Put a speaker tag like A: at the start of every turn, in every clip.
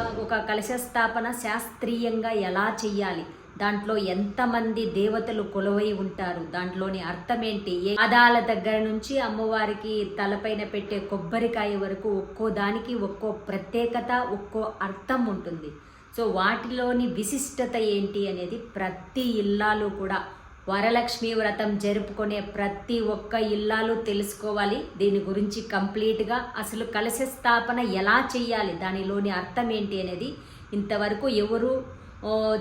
A: ఒక కలశ స్థాపన శాస్త్రీయంగా ఎలా చెయ్యాలి? దాంట్లో ఎంతమంది దేవతలు కొలువై ఉంటారు? దాంట్లోని అర్థం ఏంటి ఏ పాదాల దగ్గర నుంచి అమ్మవారికి తలపైన పెట్టే కొబ్బరికాయ వరకు ఒక్కో దానికి ఒక్కో ప్రత్యేకత ఒక్కో అర్థం ఉంటుంది. సో వాటిలోని విశిష్టత ఏంటి అనేది ప్రతి ఇల్లాలు కూడా వరలక్ష్మి వ్రతం జరుపుకునే ప్రతి ఒక్క ఇల్లాలు తెలుసుకోవాలి. దీని గురించి కంప్లీట్గా అసలు కలశ స్థాపన ఎలా చేయాలి? దానిలోని అర్థం ఏంటి అనేది ఇంతవరకు ఎవరు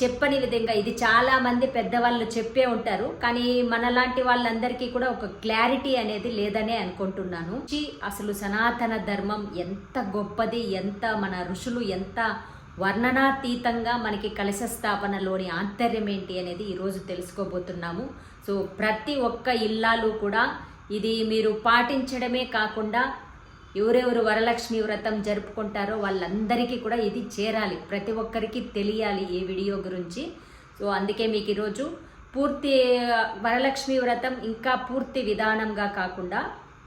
A: చెప్పని విధంగా ఇది చాలామంది పెద్దవాళ్ళు చెప్పే ఉంటారు. కానీ మనలాంటి వాళ్ళందరికీ కూడా ఒక క్లారిటీ అనేది లేదనే అనుకుంటున్నాను. అసలు సనాతన ధర్మం ఎంత గొప్పది ఎంత మన ఋషులు ఎంత వర్ణనాతీతంగా మనకి కలశ స్థాపనలోని ఆంతర్యం ఏంటి అనేది ఈరోజు తెలుసుకోబోతున్నాము. సో ప్రతి ఒక్క ఇల్లాలు కూడా ఇది మీరు పాటించడమే కాకుండా ఎవరెవరు వరలక్ష్మి వ్రతం జరుపుకుంటారో వాళ్ళందరికీ కూడా ఇది చేరాలి. ప్రతి ఒక్కరికి తెలియాలి ఈ వీడియో గురించి. సో అందుకే మీకు ఈరోజు పూర్తి వరలక్ష్మి వ్రతం ఇంకా పూర్తి విధానంగా కాకుండా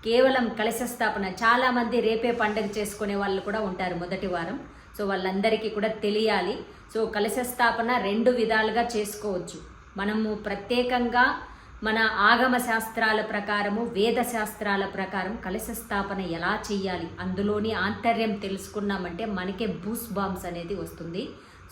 A: కేవలం కలశ స్థాపన. చాలామంది రేపే పండుగ చేసుకునే వాళ్ళు కూడా ఉంటారు మొదటి వారం. సో వాళ్ళందరికీ కూడా తెలియాలి. సో కలశ స్థాపన రెండు విధాలుగా చేసుకోవచ్చు. మనము ప్రత్యేకంగా మన ఆగమ శాస్త్రాల ప్రకారము వేద శాస్త్రాల ప్రకారం కలశ స్థాపన ఎలా చేయాలి అందులోని ఆంతర్యం తెలుసుకున్నామంటే మనకే బూస్ బాంబ్స్ అనేది వస్తుంది.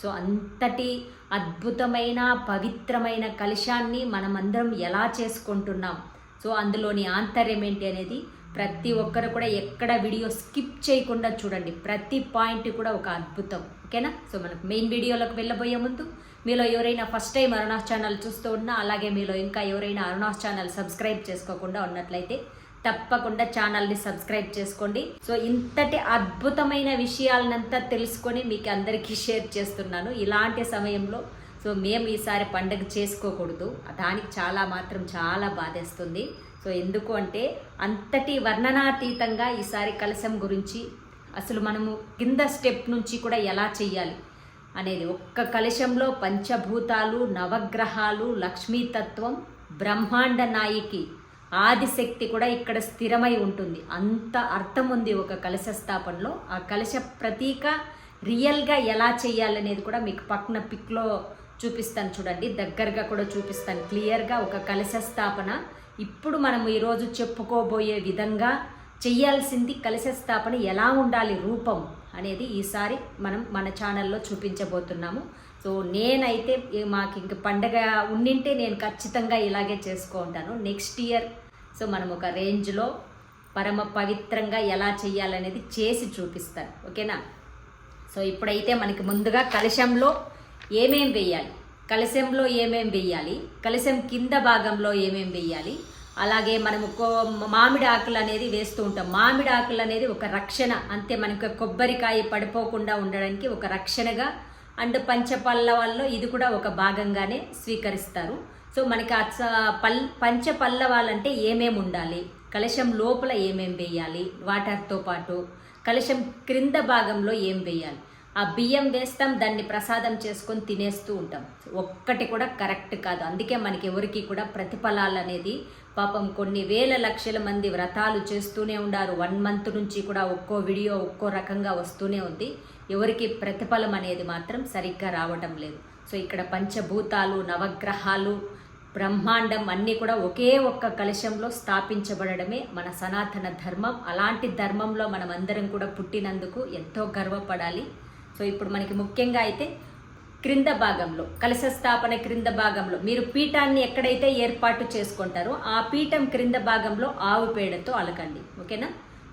A: సో అంతటి అద్భుతమైన పవిత్రమైన కలశాన్ని మనమందరం ఎలా చేసుకుంటున్నాం? సో అందులోని ఆంతర్యం ఏంటి అనేది ప్రతి ఒక్కరు కూడా ఎక్కడ వీడియో స్కిప్ చేయకుండా చూడండి. ప్రతి పాయింట్ కూడా ఒక అద్భుతం. ఓకేనా? సో మనకు మెయిన్ వీడియోలోకి వెళ్ళబోయే ముందు మీలో ఎవరైనా ఫస్ట్ టైం అరుణాస్ ఛానల్ చూస్తూ ఉన్నా అలాగే మీలో ఇంకా ఎవరైనా అరుణాస్ ఛానల్ సబ్స్క్రైబ్ చేసుకోకుండా ఉన్నట్లయితే తప్పకుండా ఛానల్ని సబ్స్క్రైబ్ చేసుకోండి. సో ఇంతటి అద్భుతమైన విషయాలనంతా తెలుసుకొని మీకు అందరికీ షేర్ చేస్తున్నాను. ఇలాంటి సమయంలో సో మేము ఈసారి పండగ చేసుకోకూడదు. దానికి చాలా మాత్రం చాలా బాధేస్తుంది. సో ఎందుకు అంటే అంతటి వర్ణనాతీతంగా ఈసారి కలశం గురించి అసలు మనము కింద స్టెప్ నుంచి కూడా ఎలా చెయ్యాలి అనేది ఒక్క కలశంలో పంచభూతాలు నవగ్రహాలు లక్ష్మీతత్వం బ్రహ్మాండ నాయికి ఆదిశక్తి కూడా ఇక్కడ స్థిరమై ఉంటుంది. అంత అర్థం ఉంది ఒక కలశ స్థాపనలో. ఆ కలశ ప్రతీక రియల్గా ఎలా చేయాలనేది కూడా మీకు పక్కన పిక్లో చూపిస్తాను చూడండి. దగ్గరగా కూడా చూపిస్తాను. క్లియర్గా ఒక కలశ స్థాపన. ఇప్పుడు మనం ఈరోజు చెప్పుకోబోయే విధంగా చెయ్యాల్సింది కలశ స్థాపన ఎలా ఉండాలి రూపం అనేది ఈసారి మనం మన ఛానల్లో చూపించబోతున్నాము. సో నేనైతే మాకు ఇంక పండగ ఉండింటే నేను ఖచ్చితంగా ఇలాగే చేసుకుంటాను నెక్స్ట్ ఇయర్ సో మనం ఒక రేంజ్లో పరమ పవిత్రంగా ఎలా చేయాలనేది చేసి చూపిస్తాను. ఓకేనా? సో ఇప్పుడైతే మనకి ముందుగా కలశంలో ఏమేం వేయాలి? కలశంలో ఏమేం వేయాలి కలశం కింద భాగంలో ఏమేం వేయాలి అలాగే మనము కో- మామిడి ఆకులు అనేది వేస్తూ ఉంటాం. మామిడి ఆకులు అనేది ఒక రక్షణ. అంతే మనకు కొబ్బరికాయ పడిపోకుండా ఉండడానికి ఒక రక్షణగా అండ్ పంచపల్లవాల్లో ఇది కూడా ఒక భాగంగానే స్వీకరిస్తారు. సో మనకి అచ్చ పల్ పంచపల్లవాలంటే ఏమేమి ఉండాలి? కలశం లోపల ఏమేం వేయాలి వాటర్తో పాటు కలశం క్రింద భాగంలో ఏం వేయాలి ఆ బియ్యం వేస్తాం దాన్ని ప్రసాదం చేసుకొని తినేస్తూ ఉంటాం. ఒక్కటి కూడా కరెక్ట్ కాదు. అందుకే మనకి ఎవరికి కూడా ప్రతిఫలాలు అనేది పాపం కొన్ని వేల లక్షల మంది వ్రతాలు చేస్తూనే ఉన్నారు. వన్ మంత్ నుంచి కూడా ఒక్కో వీడియో ఒక్కో రకంగా వస్తూనే ఉంది. ఎవరికి ప్రతిఫలం అనేది మాత్రం సరిగ్గా రావటం లేదు. సో ఇక్కడ పంచభూతాలు నవగ్రహాలు బ్రహ్మాండం అన్నీ కూడా ఒకే ఒక్క కలశంలో స్థాపించబడమే మన సనాతన ధర్మం. అలాంటి ధర్మంలో మనం అందరం కూడా పుట్టినందుకు ఎంతో గర్వపడాలి. సో ఇప్పుడు మనకి ముఖ్యంగా అయితే క్రింద భాగంలో కలశ స్థాపన క్రింద భాగంలో మీరు పీఠాన్ని ఎక్కడైతే ఏర్పాటు చేసుకుంటారో ఆ పీఠం క్రింద భాగంలో ఆవు పేడతో అలకండి ఓకేనా?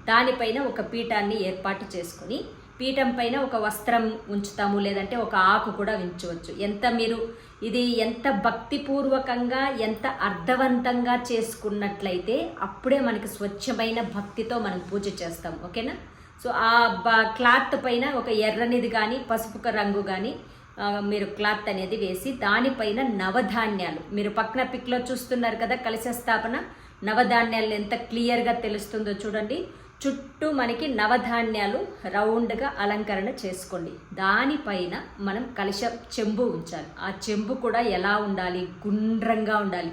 A: దానిపైన ఒక పీఠాన్ని ఏర్పాటు చేసుకొని పీఠం పైన ఒక వస్త్రం ఉంచుతాము లేదంటే ఒక ఆకు కూడా ఉంచవచ్చు ఎంత మీరు ఇది ఎంత భక్తిపూర్వకంగా ఎంత అర్థవంతంగా చేసుకున్నట్లయితే అప్పుడే మనకి స్వచ్ఛమైన భక్తితో మనం పూజ చేస్తాం ఓకేనా? సో ఆ బ- క్లాత్ పైన ఒక ఎర్రనిది కానీ పసుపు రంగు కానీ మీరు క్లాత్ అనేది వేసి దానిపైన నవధాన్యాలు. మీరు పక్కన పిక్లో చూస్తున్నారు కదా కలిసే స్థాపన నవధాన్యాలు ఎంత క్లియర్గా తెలుస్తుందో చూడండి. చుట్టూ మనకి నవధాన్యాలు రౌండ్గా అలంకరణ చేసుకోండి. దానిపైన మనం కలశ చెంబు ఉంచాలి. ఆ చెంబు కూడా ఎలా ఉండాలి? గుండ్రంగా ఉండాలి.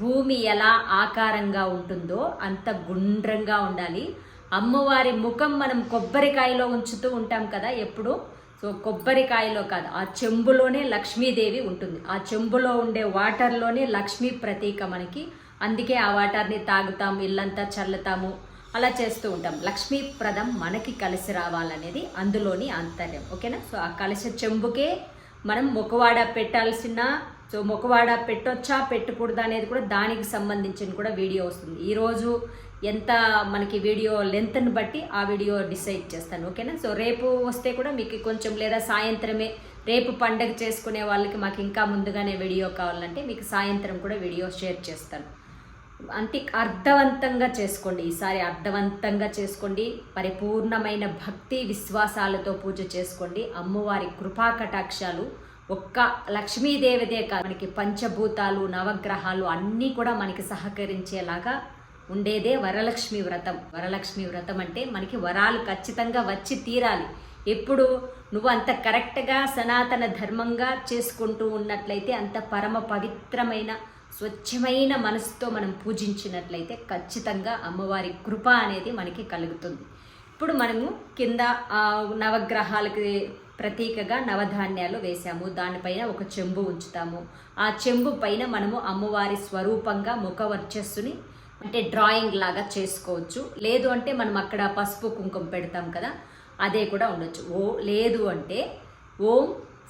A: భూమి ఎలా ఆకారంగా ఉంటుందో అంత గుండ్రంగా ఉండాలి. అమ్మవారి ముఖం మనం కొబ్బరికాయలో ఉంచుతూ ఉంటాం కదా ఎప్పుడు? సో కొబ్బరికాయలో కాదు ఆ చెంబులోనే లక్ష్మీదేవి ఉంటుంది. ఆ చెంబులో ఉండే వాటర్లోనే లక్ష్మీ ప్రతీక మనకి. అందుకే ఆ వాటర్ని తాగుతాం ఇల్లంతా చల్లుతాము అలా చేస్తూ ఉంటాం. లక్ష్మీప్రదం మనకి కలిసి రావాలనేది అందులోని ఆంతర్యం. ఓకేనా? సో ఆ కలిసి చెంబుకే మనం ముఖవాడ పెట్టాల్సిన సో ముఖవాడ పెట్టొచ్చా పెట్టకూడదా అనేది కూడా దానికి సంబంధించిన కూడా వీడియో వస్తుంది. ఈరోజు ఎంత మనకి వీడియో లెంత్ని బట్టి ఆ వీడియో డిసైడ్ చేస్తాను ఓకేనా? సో రేపు వస్తే కూడా మీకు కొంచెం లేదా సాయంత్రమే రేపు పండగ చేసుకునే వాళ్ళకి మాకు ఇంకా ముందుగానే వీడియో కావాలంటే మీకు సాయంత్రం కూడా వీడియో షేర్ చేస్తాను. అంతే అర్థవంతంగా చేసుకోండి ఈసారి అర్థవంతంగా చేసుకోండి పరిపూర్ణమైన భక్తి విశ్వాసాలతో పూజ చేసుకోండి. అమ్మవారి కృపా కటాక్షాలు ఒక్క లక్ష్మీదేవిదే కాదు మనకి పంచభూతాలు నవగ్రహాలు అన్నీ కూడా మనకి సహకరించేలాగా ఉండేదే వరలక్ష్మి వ్రతం. వరలక్ష్మి వ్రతం అంటే మనకి వరాలు ఖచ్చితంగా వచ్చి తీరాలి. ఎప్పుడు నువ్వు అంత కరెక్ట్గా సనాతన ధర్మంగా చేసుకుంటూ ఉన్నట్లయితే అంత పరమ పవిత్రమైన స్వచ్ఛమైన మనసుతో మనం పూజించినట్లయితే ఖచ్చితంగా అమ్మవారి కృప అనేది మనకి కలుగుతుంది. ఇప్పుడు మనము కింద నవగ్రహాలకి ప్రతీకగా నవధాన్యాలు వేసాము దానిపైన ఒక చెంబు ఉంచుతాము. ఆ చెంబు పైన మనము అమ్మవారి స్వరూపంగా ముఖ వర్చస్సుని అంటే డ్రాయింగ్ లాగా చేసుకోవచ్చు. లేదు అంటే మనం అక్కడ పసుపు కుంకుమ పెడతాం కదా అదే కూడా ఉండొచ్చు. ఓ లేదు అంటే ఓం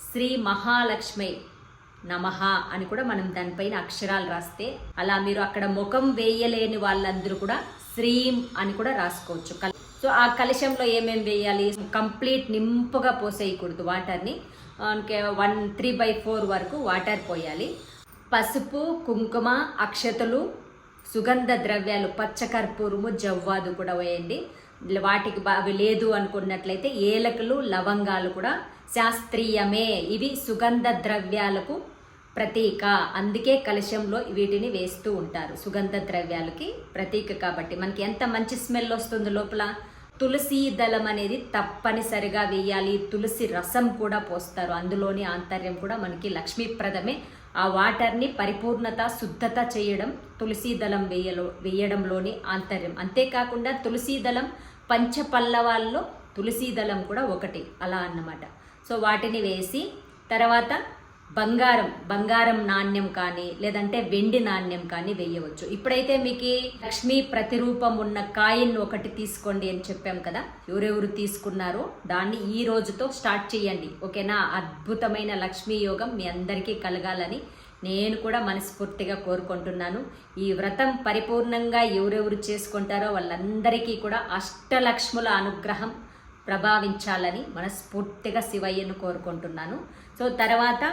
A: శ్రీ మహాలక్ష్మి నమః అని కూడా మనం దానిపైన అక్షరాలు రాస్తే అలా మీరు అక్కడ ముఖం వేయలేని వాళ్ళందరూ కూడా శ్రీం అని కూడా రాసుకోవచ్చు. సో ఆ కలశంలో ఏమేమి వేయాలి? కంప్లీట్ నింపుగా పోసేయకూడదు వాటర్ని. వన్ త్రీ బై ఫోర్ వరకు వాటర్ పోయాలి. పసుపు కుంకుమ అక్షతలు సుగంధ ద్రవ్యాలు పచ్చకర్పూరము జవ్వాదు కూడా వేయండి వాటికి బా- అవి లేదు అనుకున్నట్లయితే ఏలకులు లవంగాలు కూడా శాస్త్రీయమే. ఇవి సుగంధ ద్రవ్యాలకు ప్రతీక. అందుకే కలశంలో వీటిని వేస్తూ ఉంటారు. సుగంధ ద్రవ్యాలకి ప్రతీక కాబట్టి. మనకి ఎంత మంచి స్మెల్ వస్తుంది లోపల? తులసి దళం అనేది తప్పనిసరిగా వేయాలి. తులసి రసం కూడా పోస్తారు. అందులోని ఆంతర్యం కూడా మనకి లక్ష్మీప్రదమే. ఆ వాటర్ని పరిపూర్ణత శుద్ధత చేయడం తులసీ దళం వేయలో వేయడంలోని ఆంతర్యం. అంతేకాకుండా తులసీ దళం పంచపల్లవాల్లో తులసీ దళం కూడా ఒకటి అలా అన్నమాట. సో వాటిని వేసి తర్వాత బంగారం బంగారం నాణ్యం కానీ లేదంటే వెండి నాణ్యం కానీ వేయవచ్చు. ఇప్పుడైతే మీకు లక్ష్మీ ప్రతిరూపం ఉన్న కాయిన్ ఒకటి తీసుకోండి అని చెప్పాం కదా ఎవరెవరు తీసుకున్నారో దాన్ని ఈ రోజుతో స్టార్ట్ చేయండి. ఓకేనా? అద్భుతమైన లక్ష్మీ యోగం మీ అందరికీ కలగాలని నేను కూడా మనస్ఫూర్తిగా కోరుకుంటున్నాను. ఈ వ్రతం పరిపూర్ణంగా ఎవరెవరు చేసుకుంటారో వాళ్ళందరికీ కూడా అష్టలక్ష్ముల అనుగ్రహం ప్రభావించాలని మనస్ఫూర్తిగా శివయ్యను కోరుకుంటున్నాను. సో తర్వాత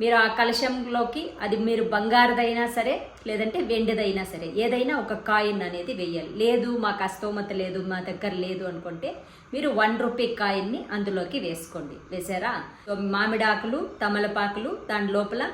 A: మీరు ఆ కలశంలోకి అది మీరు బంగారుదైనా సరే లేదంటే వెండిదైనా సరే ఏదైనా ఒక కాయిన్ అనేది వేయాలి లేదు మాకు అస్తోమత లేదు మా దగ్గర లేదు అనుకుంటే మీరు వన్ రూపీ కాయిన్ని అందులోకి వేసుకోండి. వేసారా? మామిడాకులు తమలపాకులు దాని లోపల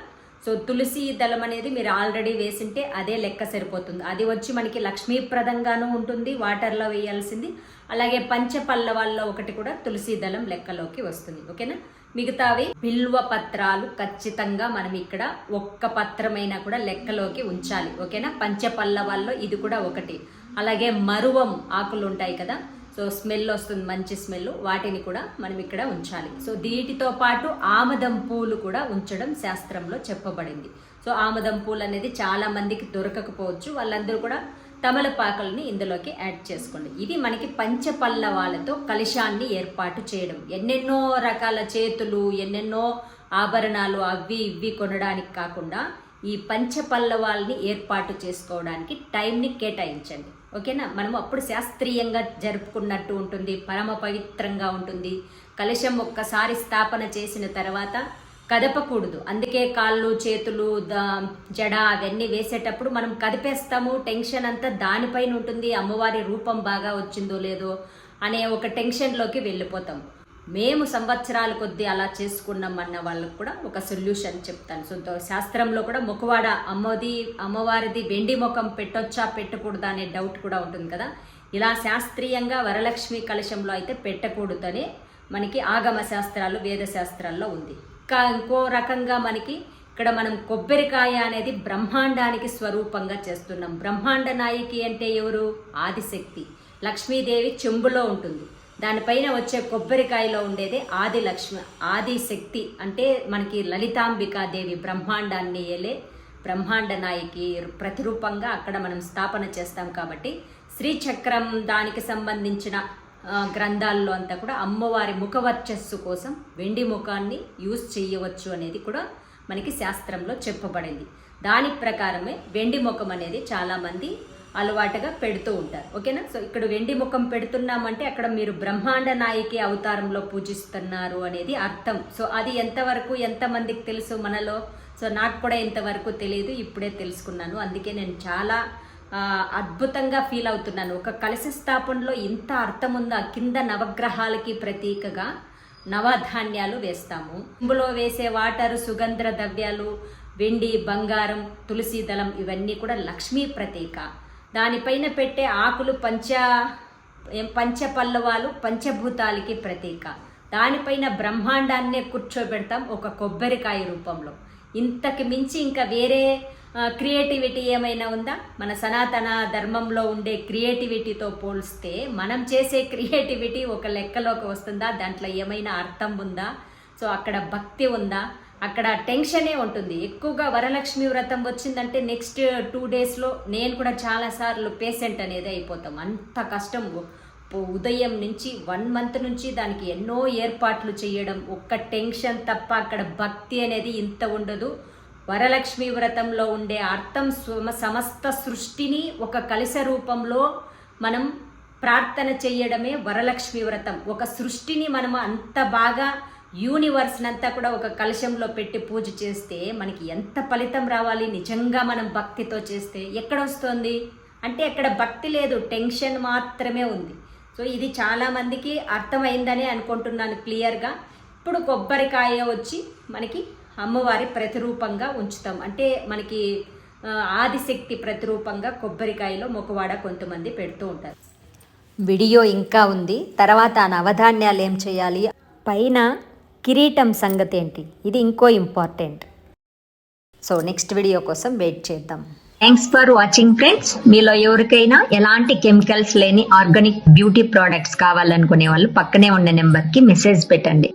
A: సో తులసి దళం అనేది మీరు ఆల్రెడీ వేసింటే అదే లెక్క సరిపోతుంది. అది వచ్చి మనకి లక్ష్మీప్రదంగాను ఉంటుంది వాటర్లో వేయాల్సింది. అలాగే పంచపల్లవాల్లో ఒకటి కూడా తులసి దళం లెక్కలోకి వస్తుంది. ఓకేనా? మిగతావి బిల్వ పత్రాలు ఖచ్చితంగా మనం ఇక్కడ ఒక్క పత్రమైనా కూడా లెక్కలోకి ఉంచాలి. ఓకేనా? పంచపల్లవాల్లో ఇది కూడా ఒకటి. అలాగే మరువం ఆకులు ఉంటాయి కదా సో స్మెల్ వస్తుంది మంచి స్మెల్. వాటిని కూడా మనం ఇక్కడ ఉంచాలి. సో వీటితో పాటు ఆమదం పూలు కూడా ఉంచడం శాస్త్రంలో చెప్పబడింది. సో ఆమదం పూలు అనేది చాలా మందికి దొరకకపోవచ్చు. వాళ్ళందరూ కూడా తమలపాకులని ఇందులోకి యాడ్ చేసుకోండి. ఇది మనకి పంచపల్లవాలతో కలశాన్ని ఏర్పాటు చేయడం. ఎన్నెన్నో రకాల చేతులు ఎన్నెన్నో ఆభరణాలు అవి ఇవి కొనడానికి కాకుండా ఈ పంచపల్లవాల్ని ఏర్పాటు చేసుకోవడానికి టైంని కేటాయించండి. ఓకేనా? మనం అప్పుడు శాస్త్రీయంగా జరుపుకున్నట్టు ఉంటుంది పరమ పవిత్రంగా ఉంటుంది. కలశం ఒక్కసారి స్థాపన చేసిన తర్వాత కదపకూడదు. అందుకే కాళ్ళు చేతులు ద జడ అవన్నీ వేసేటప్పుడు మనం కదిపేస్తాము. టెన్షన్ అంతా దానిపైన ఉంటుంది. అమ్మవారి రూపం బాగా వచ్చిందో లేదో అనే ఒక టెన్షన్లోకి వెళ్ళిపోతాం. మేము సంవత్సరాల కొద్దీ అలా చేసుకున్నాం అన్న వాళ్ళకు కూడా ఒక సొల్యూషన్ చెప్తాను. సో శాస్త్రంలో కూడా ముఖవాడ అమ్మది అమ్మవారిది వెండి ముఖం పెట్టొచ్చా పెట్టకూడదా అనే డౌట్ కూడా ఉంటుంది కదా. ఇలా శాస్త్రీయంగా వరలక్ష్మి కలశంలో అయితే పెట్టకూడదని మనకి ఆగమ శాస్త్రాలు వేద శాస్త్రాల్లో ఉంది. ఇంకా ఇంకో రకంగా మనకి ఇక్కడ మనం కొబ్బరికాయ అనేది బ్రహ్మాండానికి స్వరూపంగా చేస్తున్నాం. బ్రహ్మాండ నాయకి అంటే ఎవరు? ఆదిశక్తి. లక్ష్మీదేవి చెంబులో ఉంటుంది. దానిపైన వచ్చే కొబ్బరికాయలో ఉండేదే ఆది లక్ష్మి ఆది శక్తి. అంటే మనకి లలితాంబికాదేవి బ్రహ్మాండాన్ని ఏలే బ్రహ్మాండ నాయకి ప్రతిరూపంగా అక్కడ మనం స్థాపన చేస్తాం కాబట్టి శ్రీచక్రం దానికి సంబంధించిన గ్రంథాల్లో అంతా కూడా అమ్మవారి ముఖవర్చస్సు కోసం వెండి ముఖాన్ని యూజ్ చేయవచ్చు అనేది కూడా మనకి శాస్త్రంలో చెప్పబడింది. దాని ప్రకారమే వెండి ముఖం అనేది చాలామంది అలవాటుగా పెడుతూ ఉంటారు. ఓకేనా? సో ఇక్కడ వెండి ముఖం పెడుతున్నామంటే అక్కడ మీరు బ్రహ్మాండ నాయకి అవతారంలో పూజిస్తున్నారు అనేది అర్థం. సో అది ఎంతవరకు ఎంతమందికి తెలుసు మనలో? సో నాకు కూడా ఇంతవరకు తెలియదు ఇప్పుడే తెలుసుకున్నాను. అందుకే నేను చాలా అద్భుతంగా ఫీల్ అవుతున్నాను. ఒక కలశ స్థాపనలో ఇంత అర్థం ఉందా? కింద నవగ్రహాలకి ప్రతీకగా నవధాన్యాలు వేస్తాము. ఇంబులో వేసే వాటరు సుగంధ ద్రవ్యాలు వెండి బంగారం తులసి దళం ఇవన్నీ కూడా లక్ష్మీ ప్రతీక. దానిపైన పెట్టే ఆకులు పంచ పంచపల్లవాలు పంచభూతాలకి ప్రతీక. దానిపైన బ్రహ్మాండాన్నే కూర్చోబెడతాం ఒక కొబ్బరికాయ రూపంలో. ఇంతకు మించి ఇంకా వేరే క్రియేటివిటీ ఏమైనా ఉందా? మన సనాతన ధర్మంలో ఉండే క్రియేటివిటీతో పోలిస్తే మనం చేసే క్రియేటివిటీ ఒక లెక్కలోకి వస్తుందా? దాంట్లో ఏమైనా అర్థం ఉందా? సో అక్కడ భక్తి ఉందా? అక్కడ టెన్షనే ఉంటుంది. ఎక్కువగా వరలక్ష్మి వ్రతం వచ్చిందంటే నెక్స్ట్ టూ డేస్లో నేను కూడా చాలాసార్లు పేషెంట్ అనేది అయిపోతాం. అంత కష్టం. ఉదయం నుంచి వన్ మంత్ నుంచి దానికి ఎన్నో ఏర్పాట్లు చేయడం ఒక్క టెన్షన్ తప్ప అక్కడ భక్తి అనేది ఇంత ఉండదు. వరలక్ష్మి వ్రతంలో ఉండే అర్థం సమస్త సృష్టిని ఒక కలశ రూపంలో మనం ప్రార్థన చేయడమే వరలక్ష్మి వ్రతం. ఒక సృష్టిని మనం అంత బాగా యూనివర్స్ అంతా కూడా ఒక కలశంలో పెట్టి పూజ చేస్తే మనకి ఎంత ఫలితం రావాలి నిజంగా మనం భక్తితో చేస్తే? ఎక్కడ వస్తుంది అంటే అక్కడ భక్తి లేదు టెన్షన్ మాత్రమే ఉంది. సో ఇది చాలామందికి అర్థమైందని అనుకుంటున్నాను క్లియర్గా. ఇప్పుడు కొబ్బరికాయ వచ్చి మనకి అమ్మవారి ప్రతిరూపంగా ఉంచుతాం. అంటే మనకి ఆదిశక్తి ప్రతిరూపంగా కొబ్బరికాయలో మొక్కవాడ కొంతమంది పెడుతూ ఉంటారు.
B: వీడియో ఇంకా ఉంది. తర్వాత నవధాన్యాలు ఏం చేయాలి? పైన కిరీటం సంగతి ఏంటి ఇది ఇంకో ఇంపార్టెంట్. సో నెక్స్ట్ వీడియో కోసం వెయిట్ చేద్దాం.
C: థ్యాంక్స్ ఫర్ వాచింగ్ ఫ్రెండ్స్ మీలో ఎవరికైనా ఎలాంటి కెమికల్స్ లేని ఆర్గానిక్ బ్యూటీ ప్రోడక్ట్స్ కావాలనుకునే వాళ్ళు పక్కనే ఉన్న నెంబర్కి మెసేజ్ పెట్టండి.